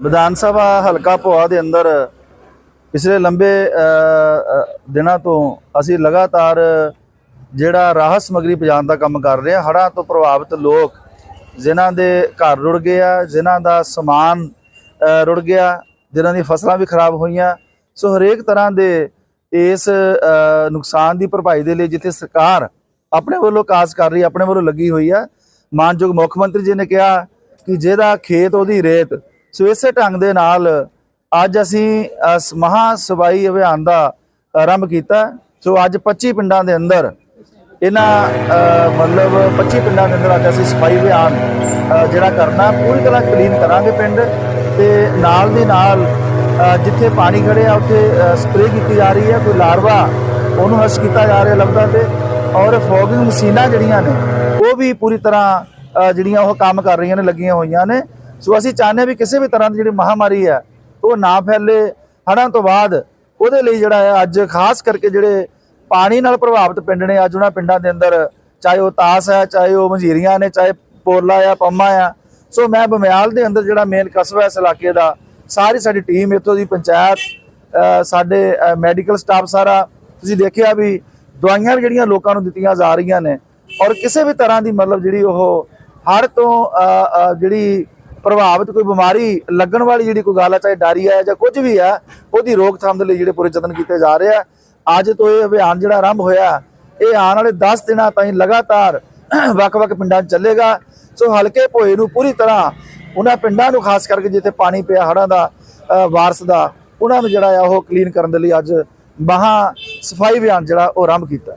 ਵਿਧਾਨ ਸਭਾ ਹਲਕਾ ਭੋਆ ਦੇ ਅੰਦਰ ਪਿਛਲੇ ਲੰਬੇ ਦਿਨਾਂ ਤੋਂ ਅਸੀਂ ਲਗਾਤਾਰ ਜਿਹੜਾ ਰਾਹਤ ਸਮਗਰੀ ਪਹੁੰਚਾਉਣ ਦਾ ਕੰਮ ਕਰ ਰਹੇ ਹਾਂ, ਹੜ੍ਹਾਂ ਤੋਂ ਪ੍ਰਭਾਵਿਤ ਲੋਕ ਜਿਨ੍ਹਾਂ ਦੇ ਘਰ ਰੁੜ ਗਏ ਆ, ਜਿਨ੍ਹਾਂ ਦਾ ਸਮਾਨ ਰੁੜ ਗਿਆ, ਜਿਨ੍ਹਾਂ ਦੀ ਫਸਲਾਂ ਵੀ ਖਰਾਬ ਹੋਈਆਂ। ਸੋ ਹਰੇਕ ਤਰ੍ਹਾਂ ਦੇ ਇਸ ਨੁਕਸਾਨ ਦੀ ਭਰਪਾਈ ਦੇ ਲਈ ਜਿੱਥੇ ਸਰਕਾਰ ਆਪਣੇ ਵੱਲੋਂ ਕਾਜ ਕਰ ਰਹੀ ਆਪਣੇ ਵੱਲੋਂ ਲੱਗੀ ਹੋਈ ਆ ਮਾਨਯੋਗ ਮੁੱਖ ਮੰਤਰੀ ਜੀ ਨੇ ਕਿਹਾ ਕਿ ਜਿਹਦਾ ਖੇਤ ਉਹਦੀ ਰੇਤ ਸੋ ਇਸੇ ਢੰਗ ਦੇ ਨਾਲ ਅੱਜ ਅਸੀਂ ਅ, ਮਹਾਂ ਸਵਾਈ ਅਭਿਆਨ ਦਾ ਆਰੰਭ ਕੀਤਾ। ਸੋ ਅੱਜ 25 ਪਿੰਡਾਂ ਦੇ ਅੰਦਰ ਇਹਨਾਂ ਮਤਲਬ 25 ਪਿੰਡਾਂ ਦੇ ਅੰਦਰ ਅੱਜ ਅਸੀਂ ਸਫ਼ਾਈ ਅਭਿਆਨ ਜਿਹੜਾ ਕਰਨਾ ਪੂਰੀ ਤਰ੍ਹਾਂ ਕਲੀਨ ਕਰਾਂਗੇ ਪਿੰਡ ਤੇ ਨਾਲ ਦੀ ਨਾਲ ਜਿੱਥੇ ਪਾਣੀ ਖੜਿਆ ਉੱਥੇ ਸਪਰੇਅ ਕੀਤੀ ਜਾ ਰਹੀ ਹੈ ਕੋਈ ਲਾਰਵਾ ਉਹਨੂੰ ਹਸ਼ ਕੀਤਾ ਜਾ ਰਿਹਾ ਲੱਭਦਾ ਤੇ ਔਰ ਫੋਗਿੰਗ ਮਸ਼ੀਨਾਂ ਜਿਹੜੀਆਂ ਨੇ ਉਹ ਵੀ ਪੂਰੀ ਤਰ੍ਹਾਂ ਜਿਹੜੀਆਂ ਉਹ ਕੰਮ ਕਰ ਰਹੀਆਂ ਨੇ ਲੱਗੀਆਂ ਹੋਈਆਂ ਨੇ। ਸੋ ਅਸੀਂ ਚਾਹੁੰਦੇ ਹਾਂ ਵੀ ਕਿਸੇ ਵੀ ਤਰ੍ਹਾਂ ਦੀ ਜਿਹੜੀ ਮਹਾਮਾਰੀ ਹੈ, ਉਹ ਨਾ ਫੈਲੇ। ਹੜ੍ਹਾਂ ਤੋਂ ਬਾਅਦ ਉਹਦੇ ਲਈ ਜਿਹੜਾ ਹੈ, ਅੱਜ ਖਾਸ ਕਰਕੇ ਜਿਹੜੇ ਪਾਣੀ ਨਾਲ ਪ੍ਰਭਾਵਿਤ ਪਿੰਡ ਨੇ, ਅੱਜ ਉਹਨਾਂ ਪਿੰਡਾਂ ਦੇ ਅੰਦਰ, ਚਾਹੇ ਉਹ ਤਾਸ ਹੈ, ਚਾਹੇ ਉਹ ਮਝੀਰੀਆਂ ਨੇ, ਚਾਹੇ ਪੋਲਾ ਆ, ਪੰਮਾ ਆ। ਸੋ ਮੈਂ ਬਮਿਆਲ ਦੇ ਅੰਦਰ ਜਿਹੜਾ ਮੇਨ ਕਸਬਾ ਇਸ ਇਲਾਕੇ ਦਾ, ਸਾਰੀ ਸਾਡੀ ਟੀਮ ਇੱਥੋਂ ਦੀ, ਪੰਚਾਇਤ ਸਾਡੇ ਮੈਡੀਕਲ ਸਟਾਫ ਸਾਰਾ, ਤੁਸੀਂ ਦੇਖਿਆ ਵੀ ਦਵਾਈਆਂ ਵੀ ਜਿਹੜੀਆਂ ਲੋਕਾਂ ਨੂੰ ਦਿੱਤੀਆਂ ਜਾ ਰਹੀਆਂ ਨੇ। ਔਰ ਕਿਸੇ ਵੀ ਤਰ੍ਹਾਂ ਦੀ ਮਤਲਬ ਜਿਹੜੀ ਉਹ ਹੜ ਤੋਂ ਜਿਹੜੀ ਪ੍ਰਭਾਵਿਤ ਕੋਈ ਬਿਮਾਰੀ ਲੱਗਣ ਵਾਲੀ ਜਿਹੜੀ ਕੋਈ ਗੱਲ ਹੈ ਚਾਹੇ ਡਾਰੀਆ ਹੈ ਜਾਂ ਕੁਝ ਵੀ ਹੈ ਉਹਦੀ ਰੋਕਥਾਮ ਦੇ ਲਈ ਜਿਹੜੇ ਪੂਰੇ ਯਤਨ ਕੀਤੇ ਜਾ ਰਹੇ ਆ। ਅੱਜ ਤੋਂ ਇਹ ਅਭਿਆਨ ਜਿਹੜਾ ਆਰੰਭ ਹੋਇਆ, ਇਹ ਆਉਣ ਵਾਲੇ 10 ਦਿਨਾਂ ਤਾਈਂ ਲਗਾਤਾਰ ਵੱਖ-ਵੱਖ ਪਿੰਡਾਂ 'ਚ ਚੱਲੇਗਾ। ਸੋ ਹਲਕੇ ਭੋਏ ਨੂੰ ਪੂਰੀ ਤਰ੍ਹਾਂ ਉਹਨਾਂ ਪਿੰਡਾਂ ਨੂੰ ਖਾਸ ਕਰਕੇ ਜਿੱਥੇ ਪਾਣੀ ਪਿਆ ਹੜ੍ਹਾਂ ਦਾ ਵਾਰਸ ਦਾ, ਉਹਨਾਂ ਨੂੰ ਜਿਹੜਾ ਆ ਉਹ ਕਲੀਨ ਕਰਨ ਦੇ ਲਈ ਅੱਜ ਬਾਹਾਂ ਸਫ਼ਾਈ ਅਭਿਆਨ ਜਿਹੜਾ ਉਹ ਆਰੰਭ ਕੀਤਾ।